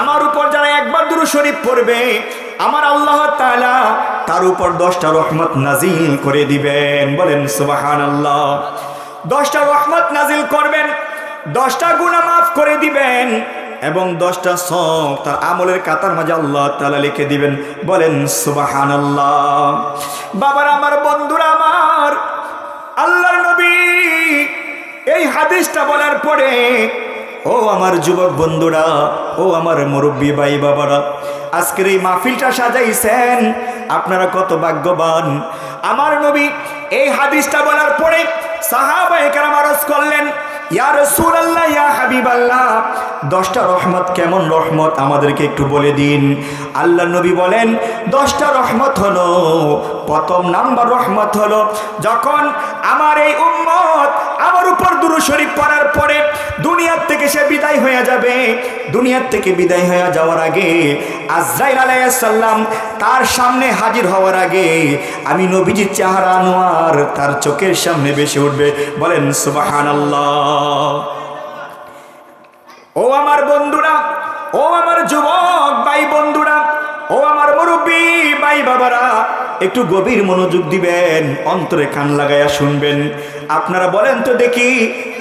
আমার উপর যারা একবার দুরূদ শরীফ পড়বে, আমার আল্লাহ তার উপর 10টা রহমত নাজিল করে দিবেন। বলেন সুবহানাল্লাহ। 10টা রহমত নাজিল করবেন 10টা গুনাহ মাফ করে দিবেন, এবং দশটা সব তার আমলের কাতার মাঝে আল্লাহ তালা লিখে দিবেন। বলেন সুবাহান আল্লাহ বাবার, আমার বন্ধুরা, আমার আল্লাহর নবী। এই হাদিসটা বলার পরে, ও আমার যুবক বন্ধুরা, ও আমার মুরব্বী ভাই বাবারা, আজকের এই মাহফিলটা সাজাইছেন, আপনারা কত ভাগ্যবান। আমার নবী এই হাদিসটা বলার পরে সাহাবায়ে কেরাম আরজ করলেন, ইয়া রাসূলুল্লাহ, ইয়া হাবিবাল্লাহ। দশটা রহমত, কেমন রহমত, আমাদেরকে একটু বলে দিন। আল্লাহ নবী বলেন দশটা রহমত হলো, প্রথম নাম্বার রহমত হলো, যখন আমার এই উম্মত আমার উপর দুরু শরীফ পড়ার পরে দুনিয়ার থেকে সে বিদায় হয়ে যাবে। দুনিয়ার থেকে বিদায় হয়ে যাওয়ার আগে আজরাইল আলাইসাল্লাম তার সামনে হাজির হওয়ার আগে আমি নবীজির চেহারা আনোয়ার তার চোখের সামনে বেশি উঠবে। বলেন সুবাহান ও আমার বন্ধুরা, ও আমার যুবক ভাই বন্ধুরা ভাই বাবারা একটু গভীর মনোযোগ দিবেন অন্তরে কান লাগাইয়া শুনবেন। আপনারা বলেন তো দেখি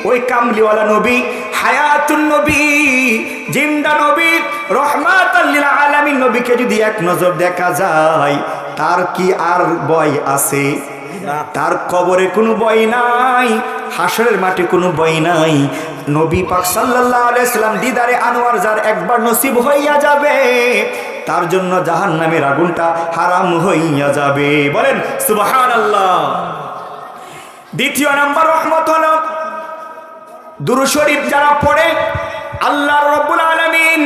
ওই কামলিওয়ালা নবী হায়াতুন নবী জিন্দা নবী রহমাত আলামিন নবীকে যদি এক নজর দেখা যায় তার কি আর বয় আছে? তার কবরে কোনো বই নাই হাসরের মাঠে কোনো বই নাই। নবী পাক সাল্লাল্লাহু আলাইহি সাল্লাম দিদারে আনোয়ার যার একবার নসিব হইয়া যাবে তার জন্য জাহান নামের আগুনটা হারাম হইয়া যাবে। বলেন সুবাহান আল্লাহ দ্বিতীয় নাম্বার রহমত হল, দুরু শরীফ যারা পড়ে, আল্লাহ রব্বুল আলামিন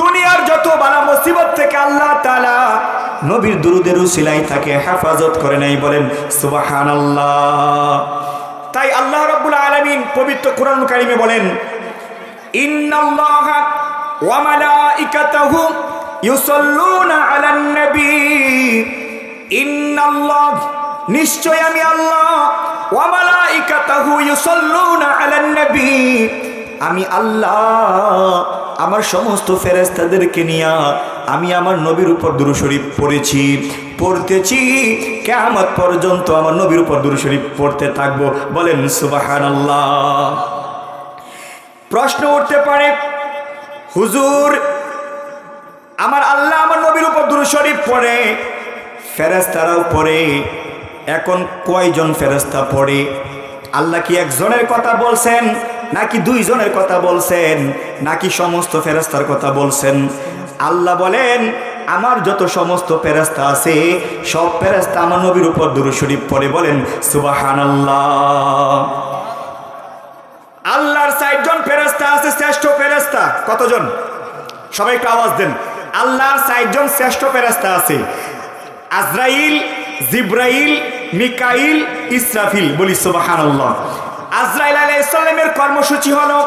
দুনিয়ার যত বালা মুসিবত থেকে আল্লাহ তাআলা নবীর দুরুদের উসিলাই তাকে হেফাজত করে নাই বলেন সুবাহান আল্লাহ তাই আল্লাহ রব্বুল আলামিন পবিত্র কোরআন কারিমে বলেন, ইন্নাল্লাহা ওয়া মালাইকাতাহু ইউসাল্লুনা আলান নবী। ইন্নাল্লাহ, নিশ্চয় আমি আল্লাহ। ওয়া মালাইকাতাহু ইউসাল্লুনা আলান নবী। আমি আল্লাহ, আমার সমস্ত ফেরেস্তাদেরকে নিয়ে আমি আমার নবীর উপর দুরু শরীফ পড়েছি, পড়তেছি। কেমত পর্যন্ত আমার নবীর উপর দুরু শরীফ পড়তে থাকব। বলেন সুবাহান প্রশ্ন উঠতে পারে, হুজুর আমার আল্লাহ আমার নবীর উপর দুরু শরীফ পড়ে ফেরেস্তারাও পড়ে। এখন কয়জন ফেরেস্তা পড়ে? আল্লাহ কি একজনের কথা বলছেন, নাকি দুইজনের কথা বলছেন, নাকি সমস্ত ফেরেস্তার কথা বলছেন? আল্লাহ বলেন, আমার যত সমস্ত ফেরেস্তা আছে, সব ফেরেস্তা আমার নবীর উপর দুরু শরীফ পড়ে বলেন সুবাহান আল্লাহর ষাটজন ফেরেস্তা আছে, শ্রেষ্ঠ ফেরেস্তা কতজন? সবাই একটু আওয়াজ দেন। আল্লাহর চারজন শ্রেষ্ঠ ফেরেস্তা আছে। আজরাইল, জিব্রাইল, মিকাইল, ইসরাফিল, বলি সুবাহান আজরাইল আলাইসাল্লামের কর্মসূচি হলো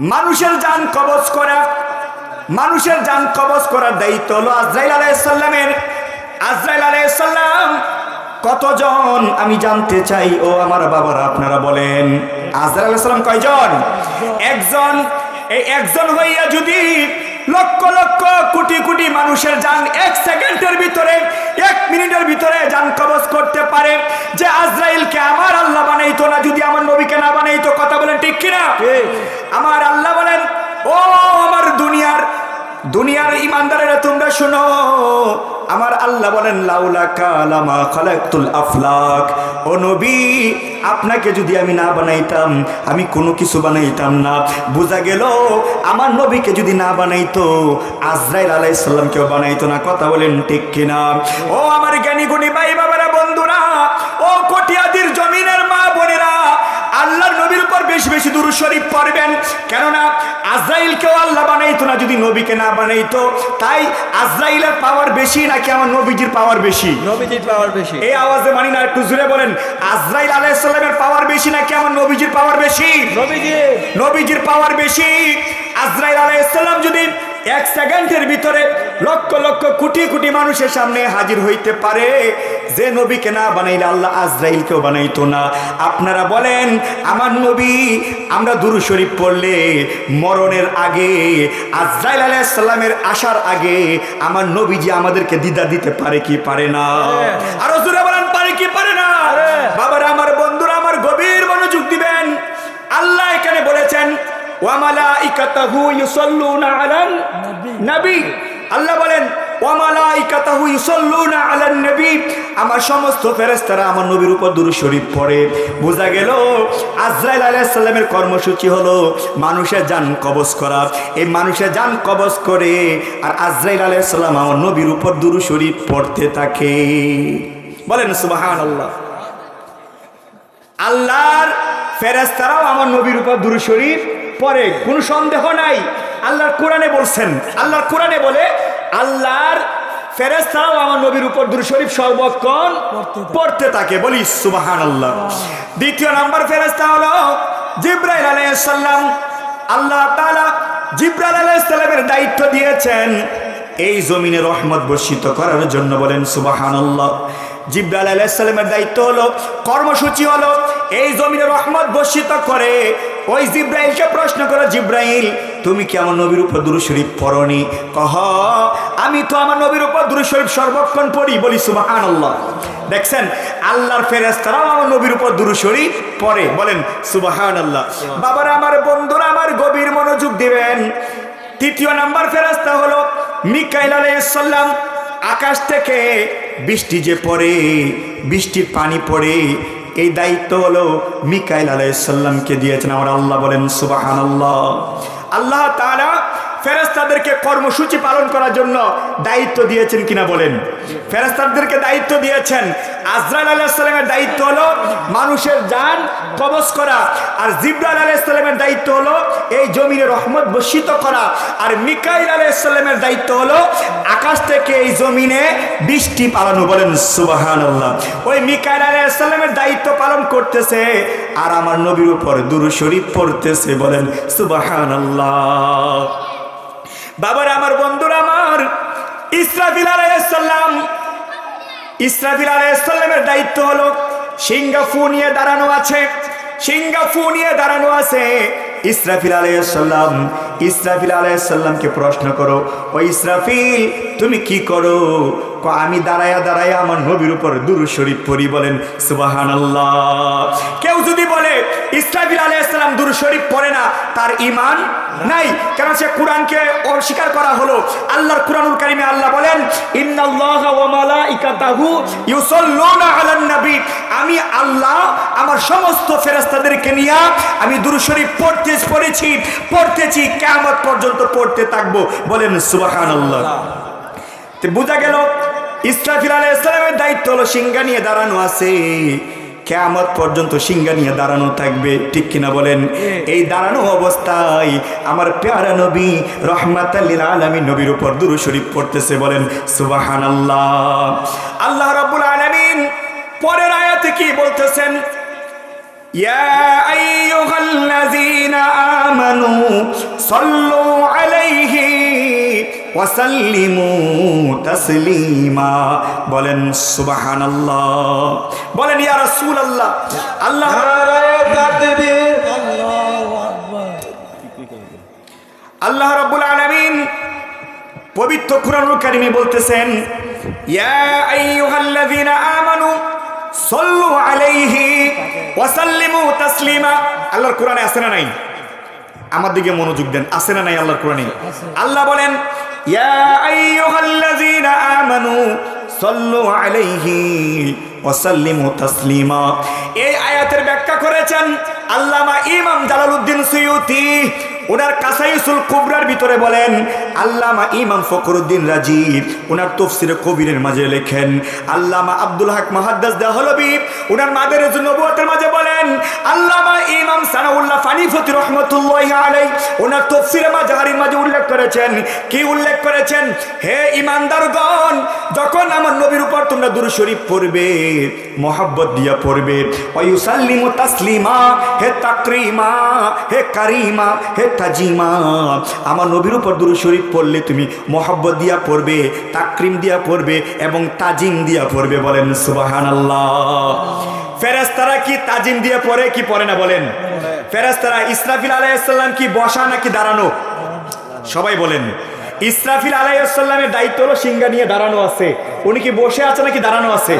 মানুষের যান কবজ করা। মানুষের যান কবজ করার দায়িত্ব হলো আজরাইল আলাইসাল্লামের আজরাইল আলাইসাল্লাম কতজন আমি জানতে চাই? ও আমার বাবারা, আপনারা বলেন, আজরাইল আলাইসাল্লাম কয়জন? একজন, এই একজন হইয়া যদি লক্ষ লক্ষ কোটি কোটি মানুষের যান এক সেকেন্ডের ভিতরে এক মিনিটের ভিতরে যান কবজ করতে পারে। যে আজরাইলকে আমার আল্লাহ বানাইতো না যদি আমার নবীকে না বানাইতো কথা বলেন ঠিক কিনা? আমার আল্লাহ বলেন ও আমার দুনিয়ার দুনিয়ার ইমানদারেরা তোমরা শোনো। আমার আল্লাহ বলেন, লাউলা কালামা খালাকতুল আফলাক। ও নবী, আপনাকে যদি আমি না বানাইতাম, আমি কোনো কিছু বানাইতাম না। বোঝা গেল, আমার নবীকে যদি না বানাইতো, আজরাইল আলাইসাল্লামকেও বানাইতো না। কথা বলেন ঠিক কিনা? ও আমার জ্ঞানী গুণী ভাই বাবারা বন্ধুরা বেশি বেশি দূর শরীফ পড়বেন। কেননা আজরাইলকেও আল্লাহ বানাইতো না যদি নবীকে না বানাইতো। তাই আজরাইলের পাওয়ার বেশি নাকি আমার নবীজির পাওয়ার বেশি? নবীজির পাওয়ার বেশি। এই আওয়াজে মানি না একটু জুড়ে বলেন। আজরাইল আলাইসাল্লামের পাওয়ার বেশি নাকি আমার নবীজির পাওয়ার বেশি? নবীজির। নবীজির পাওয়ার বেশি। আজরাইল আলাইসাল্লাম যদি এক সেকেন্ডের ভিতরে লক্ষ লক্ষ কোটি কোটি মানুষের সামনে হাজির হইতে পারে। যে নবীকে না বানাইলে আল্লাহ আজরাইলকেও বানাইতো না। আপনারা বলেন আমার নবী আমরা দুরু শরীফ পড়লে মরণের আগে আজরাইল আলাইসাল্লামের আসার আগে আমার নবী যে আমাদেরকে দিদা দিতে পারে কি পারে না? আরও জোরে বলেন পারে কি পারে না? বাবারা আমার বন্ধুরা আমার গভীর মনোযোগ দিবেন। আল্লাহ এখানে বলেছেন ওয়ামালাইকাতাহু ইউসাল্লুনা আলান নবী। আল্লাহ বলেন ওয়ামালাইকাতাহু ইউসাল্লুনা আলান নবী। আমার সমস্ত ফেরেশতারা আমার নবীর উপর দুরূদ শরীফ পড়ে। বোঝা গেল, আজরাইল আলাইহিস সালামের কর্মসূচি হলো মানুষের জান কবজ করা। এই মানুষের জান কবজ করে আর আজরাইল আলাইহিস সালাম আমার নবীর উপর দুরূদ শরীফ পড়তে থাকে। বলেন, সুবহানাল্লাহ। আল্লাহর ফেরেস্তারাও আমার নবীর উপর দুরু শরীফ পরে কোনো সন্দেহ নাই। আল্লাহর কোরআনে বলছেন আল্লাহর কোরআনে বলে আল্লাহর ফেরেস্তারাও আমার নবীর উপর দুরু শরীফ সর্বক্ষণ পড়তে থাকে। বলি সুবাহান আল্লাহ দ্বিতীয় নাম্বার ফেরেস্তা হলো জিব্রাইল আলাইসাল্লাম আল্লাহ তাআলা জিব্রাইল আলাইসাল্লামের দায়িত্ব দিয়েছেন এই জমিনে রহমত বর্ষিত করার জন্য বলেন সুবাহান আল্লাহ জিব্রাইল আলাইসাল্লামের দায়িত্ব হলো কর্মসূচি হলো এই জমিনে রহমত বর্ষিত করে ওই জিব্রাইলকে প্রশ্ন করো, জিব্রাইল, তুমি কি আমার নবীর উপর দুরু শরীফ পড়নি? কহ, আমি তো আমার নবীর উপর দুরু শরীফ সর্বক্ষণ পড়ি, বলি সুবাহান আল্লাহ দেখছেন, আল্লাহর ফেরেস্তারাও আমার নবীর উপর দুরু শরীফ পড়ে। বলেন সুবাহান আল্লাহ বাবার, আমার বন্ধুরা, আমার গভীর মনোযোগ দিবেন। তৃতীয় নাম্বার ফেরাস্তা হলো মিকাইল আলাইসাল্লাম আকাশ থেকে বৃষ্টি যে পড়ে, বৃষ্টির পানি পড়ে এই দায়িত্ব হলো মিকাইল আলাইসাল্লামকে দিয়েছেন। আমার আল্লাহ বলেন সুবাহান আল্লাহ আল্লাহ তারা ফেরেস্তাদেরকে কর্মসূচি পালন করার জন্য দায়িত্ব দিয়েছেন কিনা বলেন। ফেরেস্তাদেরকে দায়িত্ব দিয়েছেন। আজরাল আলাইসাল্লামের দায়িত্ব হলো মানুষের যান কবজ করা আর জিব্রাল আলাইসাল্লামের দায়িত্ব হলো এই জমিনে রহমত বর্ষিত করা আর মিকাইল আলাইসাল্লামের দায়িত্ব হলো আকাশ থেকে এই জমিনে বৃষ্টি পালানো বলেন সুবাহান ওই মিকাইল আলাইসাল্লামের দায়িত্ব পালন করতেছে আর আমার নবীর উপর দুরু শরীফ পড়তেছে বলেন সুবাহান আল্লাহ বাবার, আমার বন্ধুরা, আমার ইসরাফিল আলাইসাল্লাম ইসরাফিল আলাইসাল্লামের দায়িত্ব হলো সিঙ্গাফু নিয়ে দাঁড়ানো আছে। সিঙ্গাফু নিয়ে দাঁড়ানো আছে ইসরাফিল আলাইসাল্লাম ইসরাফিল আলাইসাল্লামকে প্রশ্ন করো, ও ইসরাফিল, তুমি কি করো? আমি দাঁড়ায়া দাঁড়ায়া আমার নবীর উপর দুরু শরীফ পড়ি বলেন সুবাহান কেউ যদি বলে ইসরাফিল আলাইসাল্লাম দুরু শরীফ পড়ে না, তার ইমান নাই। কেন সে কোরআনকে অস্বীকার করা হলো? আল্লাহর কোরআনুল কারিমে আল্লাহ বলেন আমি আল্লাহ, আমার সমস্ত ফেরেশতাদেরকে নিয়ে আমি দুরু শরীফ পড়তে পড়েছি, পড়তেছি, কিয়ামত পর্যন্ত পড়তে থাকব বলেন সুবহানাল্লাহ। তো বোঝা গেল, ইসরাফিল আলাইহিস সালামের দায়িত্ব হলো সিংহা নিয়ে দাঁড়ানো আছে। কেয়ামত পর্যন্ত সিংহা নিয়ে দাঁড়ানো থাকবে ঠিক কিনা বলেন এই দাঁড়ানো অবস্থায় আমার পেয়ারা নবী রহমাতাল্লিল আলমী নবীর উপর দুরু শরীফ পড়তেছে বলেন সুবাহান আল্লাহ আল্লাহ রাব্বুল আলামিন পরের আয়াতে কি বলতেছেন يا أيها الذين آمنوا صلوا عليه ওয়াসাল্লিমু তাসলিমা। বলেন বলেন ইয়া রাসূলুল্লাহ। আল্লাহ আল্লাহ রাব্বুল আলামিন পবিত্র কুরআনুল কারিমে বলতেছেন আমানু সল্লু আলাইহি ওয়াসাল্লিমু আল্লাহর কোরআনে আছে না নাই? আমার দিকে মনোযোগ দেন আছে না নাই আল্লাহর কোরআনে? আল্লাহ বলেন ইয়া الذين آمنوا সল্লু عليه وسلموا تسليما এই আয়াতের ব্যাখ্যা করেছেন আল্লামা ইমাম জালালউদ্দিন সুয়ুতি। ওনার কাসাইসুল কুবরার ভিতরে বলেন, আল্লামা ইমাম ফখরুদ্দিন রাজীব ওনার তফসিরে কবিরের মাঝে লেখেন, আল্লামা আব্দুল হক মাহাদ্দাস দেহলবি, ওনার মাদের নবুয়তের মাঝে বলেন, আল্লামা ইমাম সানাউল্লাহ ফানিফতি রহমতুল্লাহ আলাই ওনার তফসিরে মাঝারির মাঝে উল্লেখ করেছেন, কি উল্লেখ করেছেন? হে ইমানদারগণ, যখন আমার নবীর উপর তোমরা দুরু শরীফ পড়বে, মোহাব্বত দিয়া পড়বে ওয়ুসাল্লিমু তাসলিমা, হে তাকরিমা, হে কারিমা, হে তাজিমা আমার নবীর উপর দুরু শরীফ পড়লে তুমি মোহাব্বত দিয়া পড়বে, তাকরিম দিয়া পড়বে এবং তাজিম দিয়া পড়বে বলেন সুবাহান ফেরেস্তারা কি তাজিম দিয়ে পড়ে কি পড়ে না বলেন? ফেরেস্তারা ইসরাফিল আলাইসাল্লাম কি বসা নাকি দাঁড়ানো? সবাই বলেন। ইসরাফিল আলাইসাল্লামের দায়িত্ব হলো সিংহা নিয়ে দাঁড়ানো আছে। উনি কি বসে আছে নাকি দাঁড়ানো আছে?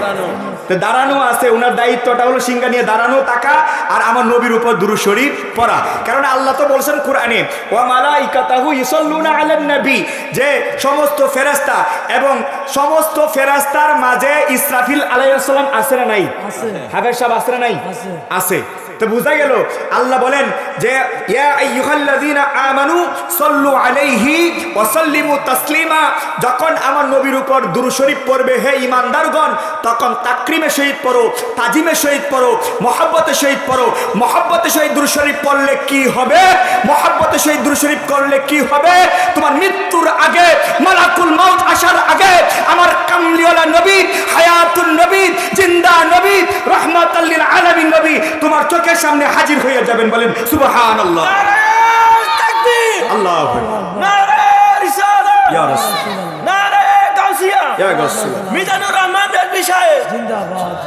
দাঁড়ানো। আছে ওনার দায়িত্বটা হলো সিংহা নিয়ে দাঁড়ানো টাকা আর আমার নবীর উপর দুরু শরীফ পড়া। কারণ আল্লাহ তো বলছেন কোরআনে ও মালাইকাতাহু ইসাল্লুনা আলান নবী যে সমস্ত ফেরেশতা এবং সমস্ত ফেরেশতার মাঝে ইসরাফিল আলাইহিস সালাম আছে না নাই? আছে। হাফেজ সাহেব আছে না নাই? আছে। তো বোঝা গেল, আল্লাহ বলেন যে যখন আমার নবীর উপর দুরূদ শরীফ পড়বে হে ঈমানদারগণ, তখন তাকরিমে শহীদ পড়ো, তাজিমে শহীদ পড়ো, মহব্বতে শহীদ পড়ো। মহব্বতে শহীদ দুরূদ শরীফ পড়লে কি হবে? মহব্বতে শহীদ দুরূদ শরীফ করলে কি হবে? তোমার মৃত্যুর আগে, মালাকুল মাউত আসার আগে, আমার কামলিওয়ালা নবী হায়াতুল নবী, জিন্দা নবী রহমাতাল্লিল আলামিন নবী, তোমার চোখের সামনে হাজির হয়ে যাবেন বলেন সুবহানাল্লাহ। আল্লাহ ইয়া ইয়া জিন্দাবাদ।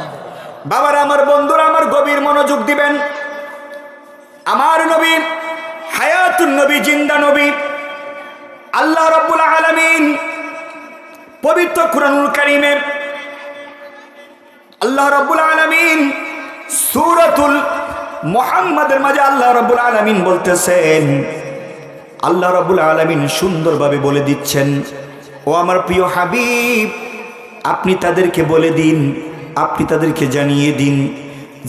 বাবার আমার বন্ধুরা আমার গভীর মনোযোগ দিবেন। আমার নবী হায়াতুন নবী জিন্দা নবী আল্লাহ রব্বুল আলামিন পবিত্র কুরআনুল কারীমে আল্লাহ রব্বুল আলামিন সূরাতুল মুহাম্মাদের মাঝে আল্লাহ রব্বুল আলমিন বলতেছেন, আল্লাহ রব্বুল আলামিন সুন্দরভাবে বলে দিচ্ছেন, ও আমার প্রিয় হাবিব, আপনি তাদেরকে বলে দিন, আপনি তাদেরকে জানিয়ে দিন,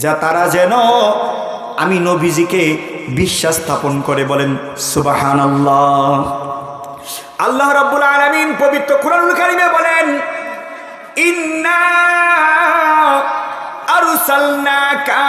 যা তারা যেন আমি নবীজিকে বিশ্বাস স্থাপন করে বলেন সুবাহান আল্লাহ আল্লাহ রব্বুল আলামিন পবিত্র কুরআনুল কারীমে বলেন, ইন্না আরসালনাকা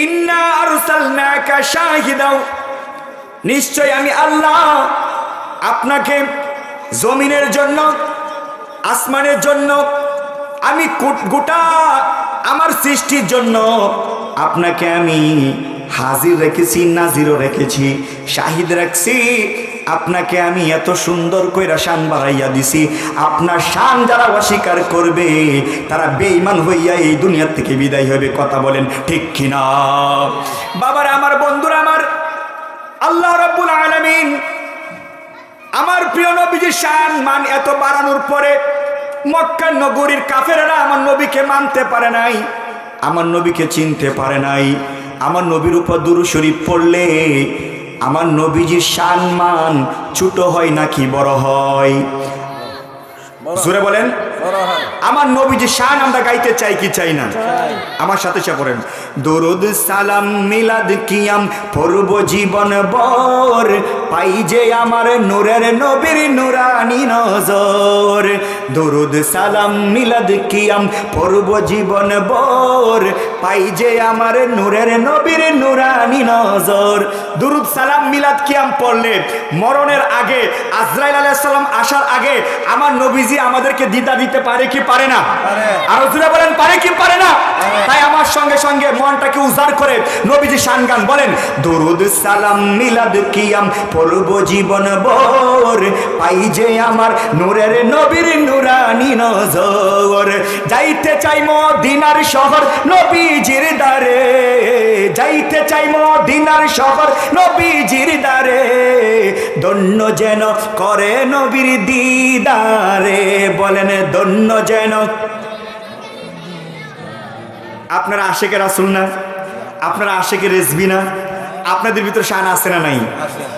ইন্না আরসালনাকা শাহিদাও। নিশ্চয় আমি আল্লাহ আপনাকে জমিনের জন্য, আসমানের জন্য, আমি গোটা আমার সৃষ্টির জন্য আপনাকে আমি হাজির রেখেছি, নাজিরও রেখেছি। শাহিদ রাখছি, আপনাকে আমি এত সুন্দর কইরা শান বাড়াইয়া দিছি। আপনার শান যারা অস্বীকার করবে, তারা বেঈমান হইয়া এই দুনিয়ার থেকে বিদায় হবে কথা বলেন ঠিক কিনা? বাবার, আমার বন্ধুরা, আমার আল্লাহ রাব্বুল আলামিন, আমার প্রিয় নবীজির শান মান এত বাড়ানোর পরে মক্কার নগরীর কাফেরেরা আমার নবীকে মানতে পারে নাই, আমার নবীকে চিনতে পারে নাই। আমার নবীর উপর দুরু শরীফ পড়লে আমার নবীজির শান মান ছোট হয় নাকি বড় হয়? সুরে বলেন, আমার নবীজি শান আমরা গাইতে চাই কি চাই না? আমার সাথে সে পড়েন। দরুদ সালাম, মিলাদ কিয়াম, পড়ব জীবন বর পাই যে আমার নূরের নবীর নুরানি নজর। দরুদ সালাম মিলাদ কিয়াম পূর্ব জীবন বর পাই যে আমার নূরের নবীর নুরানি নজর। দরুদ সালাম মিলাদ কিয়াম পড়লে মরণের আগে আজরাইল আলাইহিস সালাম আসার আগে আমার নবীজি আমাদেরকে দিদা দিতে পারে কি পারে না? আরও জোরে বলেন পারে কি পারে না? তাই আমার সঙ্গে সঙ্গে মনটাকে উজাড় করে নবীজি শান গান বলেন দরুদ সালাম মিলাদ কিয়াম পড়ব জীবন বর পাই যে আমার নূরের নবীর নুরানি নজর। যাইতে চাই মদিনার শহর নবীজির দারে যাইতে চাই মদিনার শহর নবীজির দারে দন্য যেন করে নবীর দিদারে। বলেন দন্য যেন। আপনারা আশেকের রাসুল না? আপনারা আশেকের রেসবি না? আপনাদের ভিতরে শান আছে না নাই?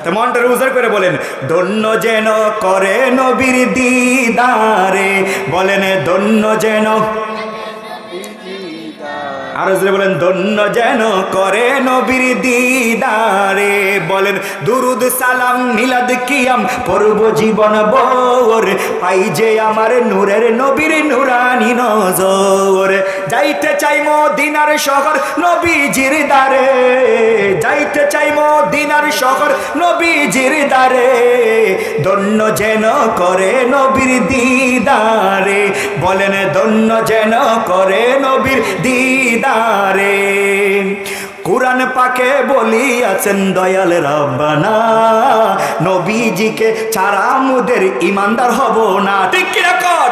তো মনটা উজার করে বলেন, ধন্য যেন করে নবীর দিদারে। বলেন, ধন্য যেন আরও জোরে বলেন, ধন্য যেন করে নবীর দিদারে। বলেন, দুরুদ, সালাম, মিলাদ, কিয়াম পূর্ব জীবন বোর পাই যে আমার নূরের নবীর নুরানি নজর। যাইতে চাই মদিনার শহর নবীজির দারে যাইতে চাই মদিনার শহর নবীজির দারে ধন্য যেন করে নবীর দিদারে। বলেন, ধন্য যেন করে নবীর দিদারে। দিদারে। কোরআন পাকে বলিয়াছেন দয়াল রব্বানা। নবীজিকে ছাড়া মুদের ইমানদার হব না। ঠিক কিনা? কর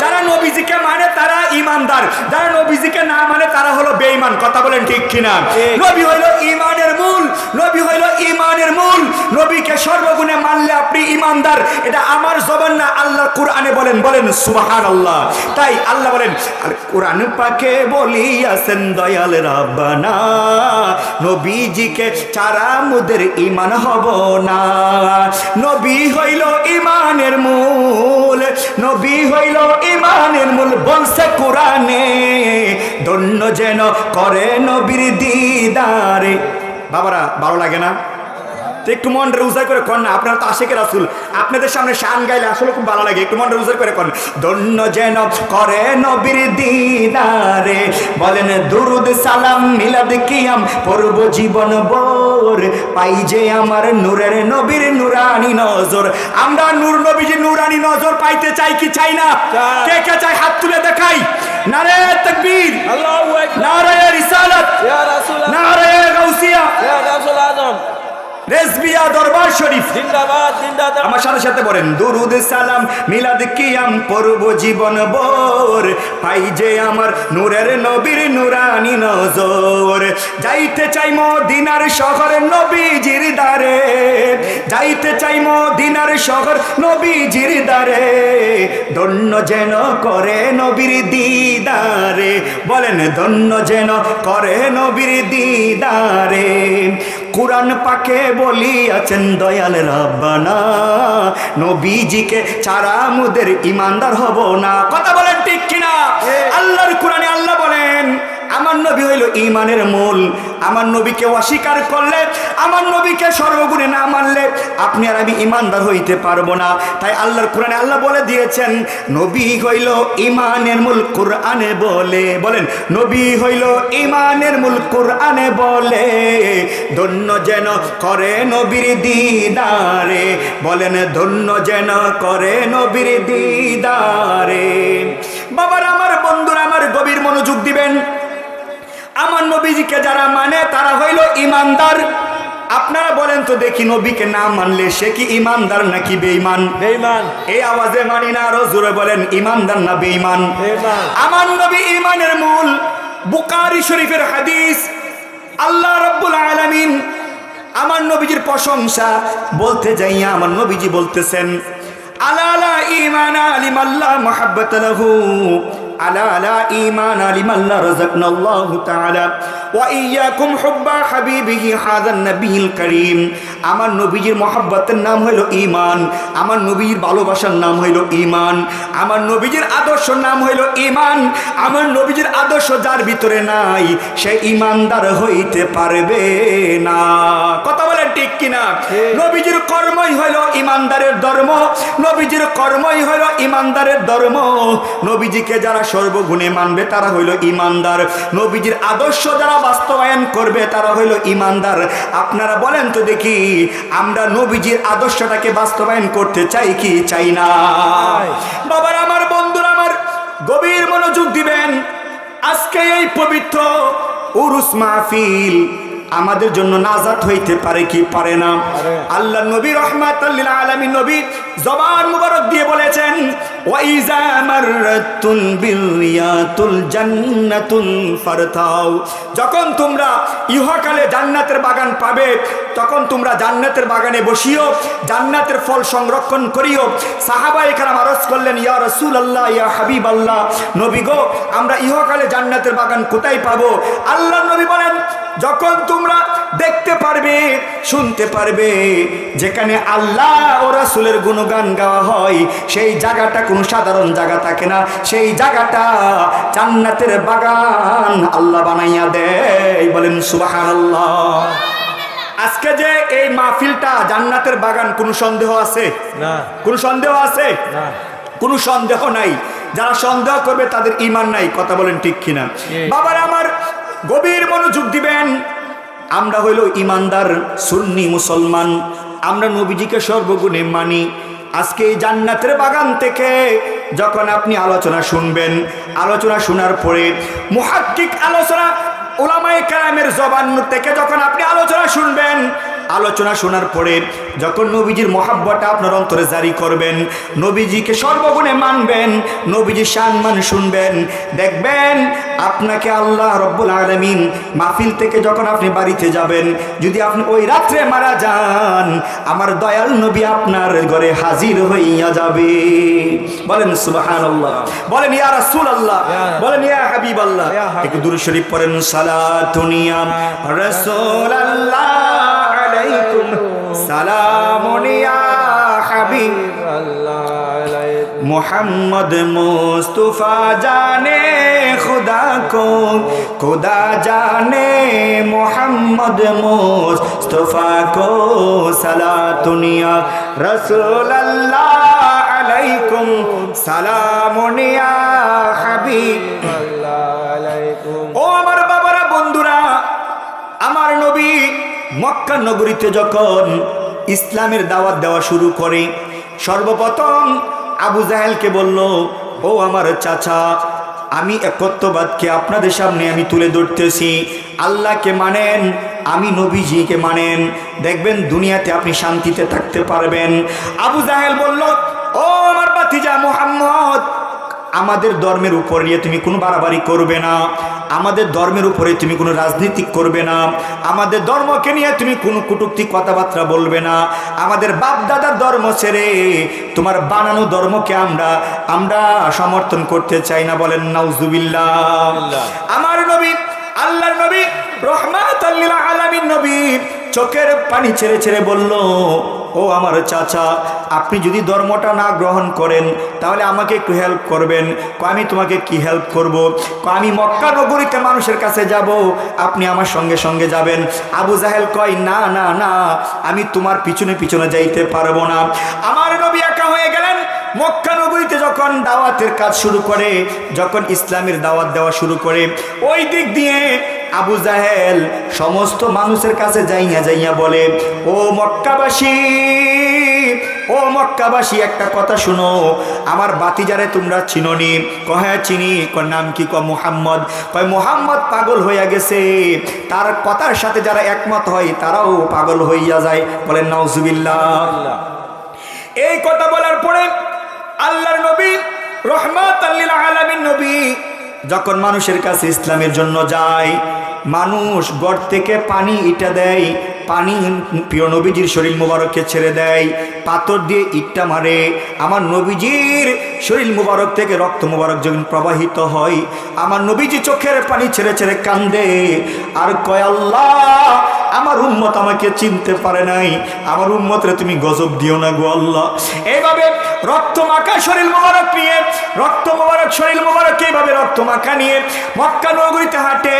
যারা নবীজিকে মানে তারা ইমানদার। যারা নবীজিকে না মানে তারা হলো বেঈমান। কথা বলেন ঠিক কিনা নবী হইল ইমানের মূল। নবী হইল ইমানের মূল। নবীকে সর্বগুণে মানলে আপনি ইমানদার। এটা আমার জবান না আল্লাহ কোরআনে বলেন বলেন সুবাহান আল্লাহ তাই আল্লাহ বলেন আর কোরআন পাকে বলিয়াছেন দয়াল রাব্বানা। নবীজিকে চারা মুদের ইমান হব না। নবী হইল ইমানের মূল। নবী হইল ইমানের মূল, বলছে কোরআনে, ধন্য যেন করে নবীর দিদারে। বাবারা, ভালো লাগে না? তো একটু মনটা উজার করে কন না আপনারা তো আশেকের রাসুল। আপনাদের সামনে শান গাইলে আসলে খুব ভালো লাগে একটু মনটা উজার করে কন ধন্য যেন করে নবীর দিদারে বলেন দুরুদ সালাম মিলাদ কিয়াম পূর্ব জীবন বোর পাই যে আমার নূরের নবীর নুরানি নজর। আমরা নূর নবীজি নুরানি নজর পাইতে চাই কি চাই না? কে কে চাই হাত তুলে দেখাই? নারে তাকবীর আল্লাহু আকবার। নারে রিসালাত ইয়া রাসূল নারে গাউসিয়া। ইয়া রেজবিয়া দরবার শরীফ। জিন্দাবাদ জিন্দাবাদ। আমার সাথে সাথে বলেন দুরুদ সালাম মিলাদ কিয়াম পড়ব জীবন বোর পাই যে আমার নূরের নবীর নুরানি নজর। যাইতে চাই মদিনার শহর নবীজির যাইতে চাই মদিনার শহর নবীজির দারে ধন্য যেন করে নবীর দিদারে। বলেন ধন্য যেন করে নবীর দিদারে। কোরআন পাকে বলিয়াছেন দয়াল রাব্বানা। নবীজিকে ছাড়া মুদের ইমানদার হব না। কথা বলেন ঠিক কিনা? আল্লাহর কোরআনে আল্লাহ বলেন আমার নবী হইল ইমানের মূল। আমার নবীকে অস্বীকার করলে, আমার নবীকে সর্বগুণে না মানলে আপনি আর আমি ইমানদার হইতে পারব না। তাই আল্লাহর কোরআনে আল্লাহ বলে দিয়েছেন, নবী হইল ইমানের মূল কোরআনে বলে। বলেন, নবী হইল ইমানের মূল কোরআনে বলে, ধন্য যেন করে নবীর দিদারে। বলেন, ধন্য যেন করে নবীর দিদারে। বাবার, আমার বন্ধুরা, আমার গভীর মনোযোগ দিবেন। আমার নবীজিকে যারা মানে তারা হইল ইমানদার। আপনারা বলেন তো দেখি নবীকে না মানলে সে কি ইমানদার নাকি বেঈমান? বেঈমান। এই আওয়াজে মানি না আরও জোরে বলেন ইমানদার না বেঈমান? আমার নবী ইমানের মূল বুকারি শরীফের হাদিস। আল্লাহ রব্বুল আলামিন আমার নবীজির প্রশংসা বলতে যাইয়া আমার নবীজি বলতেছেন আলা আলা ইমান আলিম আল্লাহ মহাব্বত লাহু। আলা আলা ইমান আলিম আল্লাহ রাযাকনা আল্লাহু তাআলা। ওয়া ইয়াকুম হুব্বা হাবিবিহি হাযান নবিয়ুল করিম। আমার নবীজির মহাব্বতের নাম হইল ঈমান। আমার নবীর ভালোবাসার নাম হইল ঈমান। আমার নবীজির আদর্শ নাম হইল ঈমান। আমার নবীজির আদর্শ যার ভিতরে নাই সে ঈমানদার হইতে পারবে না। কথা বলেন ঠিক কিনা? নবীজির কর্মই হইল ঈমানদারের ধর্ম। নবীজির কর্মই হইল ঈমানদারের ধর্ম। নবীজিকে যারা সর্বগুণে মানবে তারা হইল ঈমানদার নবীজির আদর্শ যারা বাস্তবায়ন করবে তারা হইল ঈমানদার আপনারা বলেন তো দেখি আমরা নবীজির আদর্শটাকে বাস্তবায়ন করতে চাই কি চাই না? বাবার আমার বন্ধুরা আমার গভীর মনোযোগ দিবেন। আজকে এই পবিত্র উরুস মাহফিল আমাদের জন্য নাজাত হইতে পারে কি পারে না? আল্লাহ নবী রহমাত আলামিন নবী জবান মুবারক দিয়ে বলেছেন ওয়াইজা মাররাতুন বিরিয়াতুল জান্নাতুল ফারতাও যখন তোমরা ইহকালে জান্নাতের বাগান পাবে তখন তোমরা জান্নাতের বাগানে বসিও জান্নাতের ফল সংরক্ষণ করিও। সাহাবা এখানে আরজ করলেন ইয়া রসুল আল্লাহ ইয়া হাবিব আল্লাহ নবী গো আমরা ইহকালে জান্নাতের বাগান কোথায় পাবো? আল্লাহ নবী বলেন যখন তোমরা দেখতে পারবে শুনতে পারবে যেখানে আল্লাহ ও রাসূলের গুণগান গাওয়া হয়। সেই জায়গাটা কোনো সাধারণ জায়গা থাকে না। সেই জায়গাটা জান্নাতের বাগান আল্লাহ বানাইয়া দেয়। বলেন সুবহানাল্লাহ। আজকে যে এই মাহফিলটা জান্নাতের বাগান কোনো সন্দেহ আছে? না। কোনো সন্দেহ আছে? না। কোনো সন্দেহ নাই। যারা সন্দেহ করবে তাদের ইমান নাই। কথা বলেন ঠিক কিনা? বাবার আমার গভীর মনোযোগ দিবেন। আমরা হইল ইমানদার, সুন্নি, মুসলমান। আমরা নবীজিকে সর্বগুণে মানি। আজকে এই জান্নাতের বাগান থেকে যখন আপনি আলোচনা শুনবেন, আলোচনা শোনার পরে মুহাক্কিক আলোচনা ওলামায়ে কালামের জবান থেকে যখন আপনি আলোচনা শুনবেন আলোচনা শোনার পরে যখন নবীজির মহাব্বটা আপনার অন্তরে জারি করবেন নবীজিকে সর্বগুণে মানবেন নবীজির সম্মান শুনবেন দেখবেন আপনাকে আল্লাহ রব্বুল আলমিন মাহফিল থেকে যখন আপনি বাড়িতে যাবেন যদি আপনি ওই রাত্রে মারা যান আমার দয়াল নবী আপনার ঘরে হাজির হইয়া যাবে। বলেন সুবাহান আল্লাহ বলেন ইয়া রাসূল আল্লাহ বলেন ইয়া হাবিব। আল্লাহ একটু দুরূদ শরীফ পড়েন সালাতুনিয়া রাসূল আল্লাহ মোহাম্মদ মুস্তফা জানে খুদা কো খুদা জানে। মোহাম্মদ মুস্তফা কো সালা তুনিয়া রসুল আলাইকুম সালামনিয়া হাবিব। ও আমার মক্কা নগরীতে যখন ইসলামের দাওয়াত দেওয়া শুরু করে, সর্বপ্রথম আবু জাহেলকে বলল, ও আমার চাচা, আমি একত্ববাদকে আপনাদের সামনে আমি তুলে ধরতেছি। আল্লাহকে মানেন, আমি নবীজিকে মানেন। দেখবেন দুনিয়াতে আপনি শান্তিতে থাকতে পারবেন। আবু জাহেল বলল, ও আমার বাতিজা মোহাম্মদ আমাদের ধর্মের উপর নিয়ে তুমি কোনো বাড়াবাড়ি করবে না। আমাদের ধর্মের উপরে তুমি কোনো রাজনীতি করবে না। আমাদের ধর্মকে নিয়ে তুমি কোনো কটূক্তি কথাবার্তা বলবে না। আমাদের বাপ দাদার ধর্ম ছেড়ে তোমার বানানো ধর্মকে আমরা আমরা সমর্থন করতে চাই না বলেন নাউজুবিল্লাহ। আমার নবী আল্লাহর নবী রহমাত আলামিন নবী চোখের পানি ছেড়ে ছেড়ে বলল, ও আমার চাচা, আপনি যদি ধর্মটা না গ্রহণ করেন, তাহলে আমাকে একটু হেল্প করবেন। ক আমি তোমাকে কি হেল্প করব? ক আমি মক্কা নগরীতে মানুষের কাছে যাব, আপনি আমার সঙ্গে সঙ্গে যাবেন। আবু জাহেল কয়, না না না, আমি তোমার পিছনে পিছনে যাইতে পারব না। আমার নবী একা হয়ে গেলেন মক্কা নগরীতে যখন দাওয়াতের কাজ শুরু করে, যখন ইসলামের দাওয়াত দেওয়া শুরু করে, ওই দিক দিয়ে আবু জাহেল সমস্ত মানুষের কাছে যাইয়া যাইয়া বলে, ও মক্কাবাসী ও মক্কাবাসী, একটা কথা শুনো। আমার বাতিজারে তোমরা চিননি। কহে চিনি। কর নাম কি? ক মোহাম্মদ। কয়, মোহাম্মদ পাগল হইয়া গেছে। তার কথার সাথে যারা একমত হয়, তারাও পাগল হইয়া যায়। বলেন নওজুবিল্লাহ আল্লাহ এই কথা বলার পরে আল্লাহর নবী রহমত আল্লিল আলামিন নবী। যখন মানুষের কাছে ইসলামের জন্য যায়, মানুষ গড় থেকে পানি ইটা দেয়, পানি প্রিয় নবীজির শরীর মুবারককে ছেড়ে দেয়, পাথর দিয়ে ইটটা মারে। আমার নবীজির শরীর মুবারক থেকে রক্ত মুবারক যখন প্রবাহিত হয়, আমার নবীজি চোখের পানি ছেড়ে ছেড়ে কান্দে। আর কয় আল্লাহ আমার উম্মত আমাকে চিনতে পারে নাই। আমার উম্মতরে তুমি গজব দিও না গো আল্লাহ। এইভাবে রক্ত মাখা শরীর মোবারক নিয়ে, রক্ত মোবারক, শরীর মোবারক এইভাবে রক্ত মাখা নিয়ে মক্কা নগরীতে হাঁটে,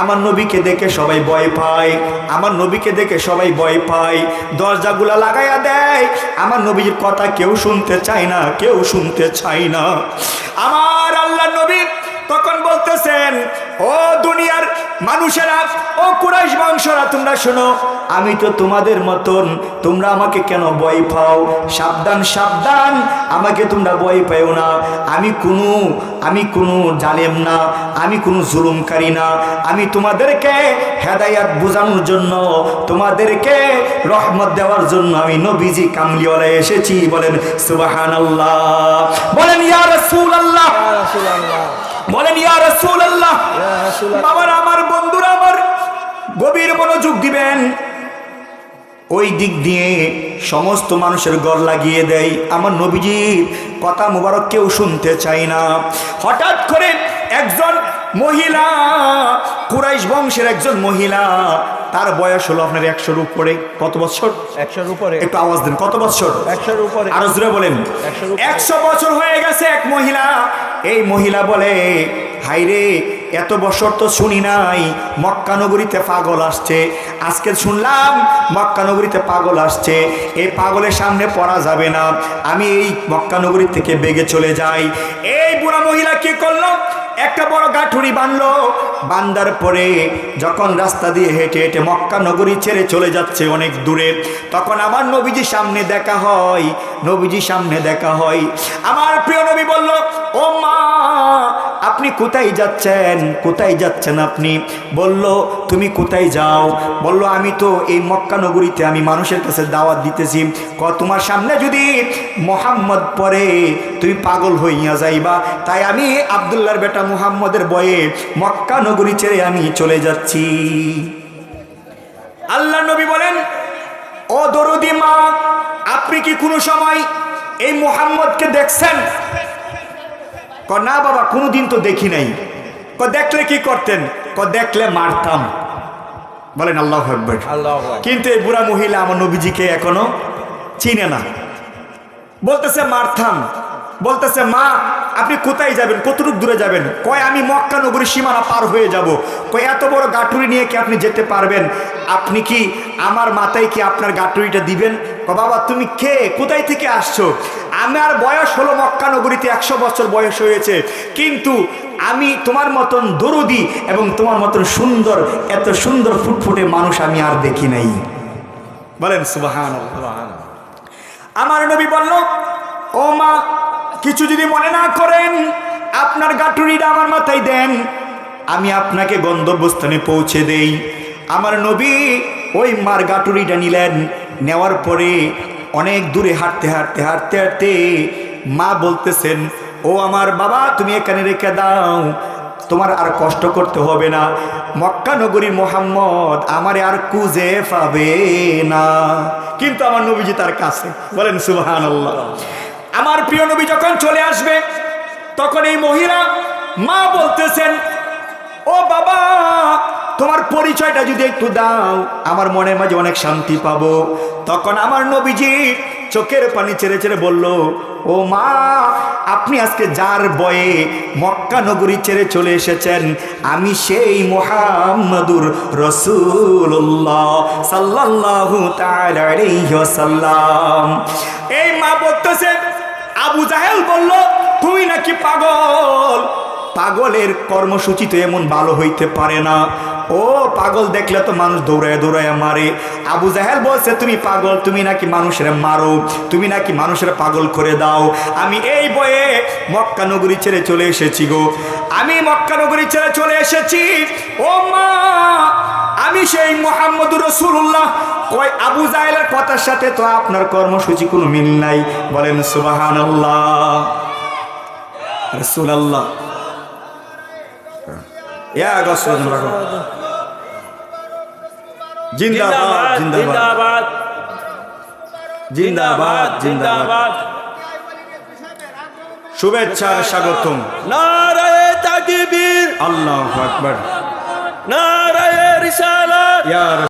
আমার নবীকে দেখে সবাই ভয় পায়, আমার নবীকে দেখে সবাই ভয় পায়, দরজাগুলা লাগাইয়া দেয়। আমার নবীর কথা কেউ শুনতে চায় না, কেউ শুনতে চায় না। আমার আল্লাহ নবী তখন বলতেছেন, ও দুনিয়ার মানুষেরা, ও কুরাইশ বংশরা, তোমরা শোনো, আমি তো তোমাদের মতন, তোমরা আমাকে কেন ভয় পাও? সাবধান সাবধান, আমাকে তোমরা ভয় পাও না। আমি কোনো আমি কোনো জালেম না, আমি কোনো জুলুমকারী না। আমি তোমাদেরকে হেদায়াত বোঝানোর জন্য, তোমাদেরকে রহমত দেওয়ার জন্য আমি নবীজি কামলিওয়ালা এসেছি। বলেন সুবাহান আল্লাহ বলেন, ইয়া রাসূল আল্লাহ বলেন ইয়া রাসূলুল্লাহ বাবার আমার বন্ধুরা আমার গভীর মনোযোগ দিবেন। ওই দিক দিয়ে সমস্ত মানুষের গড় লাগিয়ে দেয়। আমার নবীজির কথা মুবারক কেউ শুনতে চাই না। হঠাৎ করে একজন মহিলা কুরাইশ বংশের একজন মহিলা তার বয়স হলো আপনার একশোর উপরে। কত বছর? একশোর উপরে। একটু আওয়াজ দেন কত বছর? একশোর উপরে। আরও জোরে বলেন। একশো বছর হয়ে গেছে এক মহিলা। এই মহিলা বলে হাইরে এত বছর তো শুনি নাই মক্কানগরীতে পাগল আসছে। আজকে শুনলাম মক্কানগরীতে পাগল আসছে। এই পাগলের সামনে পড়া যাবে না। আমি এই মক্কা নগরী থেকে বেগে চলে যাই। এই বুড়া মহিলা কি করল? একটা বড় গাঠুরি বানলো। বান্দার পরে যখন রাস্তা দিয়ে হেঁটে হেঁটে মক্কা নগরী ছেড়ে চলে যাচ্ছে অনেক দূরে, তখন আমার নবীজি সামনে দেখা হয় নবীজি সামনে দেখা হয়। আমার প্রিয় নবী বলল, ও মা, আপনি কোথায় যাচ্ছেন? কোথায় যাচ্ছেন আপনি? বলল, তুমি কোথায় যাও? বলল, আমি তো এই মক্কা নগরীতে আমি মানুষের কাছে দাওয়াত দিতেছি। ক, তোমার সামনে যদি মোহাম্মদ পরে, তুমি পাগল হইয়া যাইবা। তাই আমি আবদুল্লাহর বেটা মুহাম্মদের বয়ে মক্কা নগরী ছেড়ে আমি চলে যাচ্ছি। আল্লাহ নবী বলেন ও দরুদি মা আপনি কি কোনো সময় এই মুহাম্মদকে দেখছেন? ক না বাবা কোনোদিন তো দেখি নাই। ক দেখলে কি করতেন? ক দেখলে মারতাম। বলেন আল্লাহ আকবর। আল্লাহ কিন্তু এই বুড়া মহিলা আমার নবীজিকে এখনও চিনে না। বলতেছে মারথাম বলতেছে মা আপনি কোথায় যাবেন? কতটুক দূরে যাবেন? কয়, আমি মক্কা নগরী সীমানা পার হয়ে যাব। কয়, এত বড় গাটুরি নিয়ে কি আপনি যেতে পারবেন? আপনি কি আমার মাথায় কি আপনার গাটুরিটা দিবেন? বাবা, তুমি কে? কোথায় থেকে আসছো? আমার বয়স হলো মক্কা নগরীতে একশো বছর বয়স হয়েছে। কিন্তু আমি তোমার মতন দরদি এবং তোমার মতন সুন্দর, এত সুন্দর ফুটফুটে মানুষ আমি আর দেখি নাই। বলেন সুবাহান আমার নবী বলল, ও মা কিছু যদি মনে না করেন, আপনার গাঠুরিটা আমার মাথায় দেন, আমি আপনাকে গন্তব্যস্থানে পৌঁছে দেই। আমার নবী ওই মার গাটুরিটা নিলেন, নেওয়ার পরে অনেক দূরে হাঁটতে হাঁটতে হাঁটতে হাঁটতে মা বলতেছেন, ও আমার বাবা, তুমি এখানে রেখে দাও, তোমার আর কষ্ট করতে হবে না। মক্কা নগরীর মোহাম্মদ আমারে আর কুজে পাবে না। কিন্তু আমার নবীজি তার কাছে বলেন সুবাহান আমার প্রিয় নবী যখন চলে আসবে, তখন এই মহিলা মা বলতেছেন, ও বাবা, তোমার পরিচয়টা যদি একটু দাও, আমার মনের মাঝে অনেক শান্তি পাবো। তখন আমার নবীজি চোখের পানি ছেড়ে ছেড়ে বলল, ও মা, আপনি আজকে যার বয়ে মক্কা নগরী ছেড়ে চলে এসেছেন, আমি সেই মোহাম্মদুর রসুল্লাহ আলাইহি ওয়াসাল্লাম। এই মা বলতেছে আবু জাহেল বলল তুই নাকি পাগল? পাগলের কর্মসূচি তো এমন ভালো হইতে পারে না। ও পাগল দেখলে তো মানুষ দৌড়ায় দৌড়ায় মারে। আবু জাহেল বলছে, তুমি পাগল, তুমি নাকি মানুষের মারো, তুমি নাকি মানুষের পাগল করে দাও। আমি এই বয়ে মক্কা নগরী ছেড়ে চলে এসেছি গো। আমি মক্কা নগরী ছেড়ে চলে এসেছি। ও মা, আমি সেই মোহাম্মদ রসুল্লাহ কয়, আবু জাহেলের কথার সাথে তো আপনার কর্মসূচি কোনো মিল নাই। বলেন সুবাহান আল্লাহ গসরত রাখো জিন্দাবাদ জিন্দাবাদ জিন্দাবাদ জিন্দাবাদ শুভেচ্ছার স্বাগতম নারায় তাকবীর আল্লাহ আকবার নারায় রিসালাত ইয়া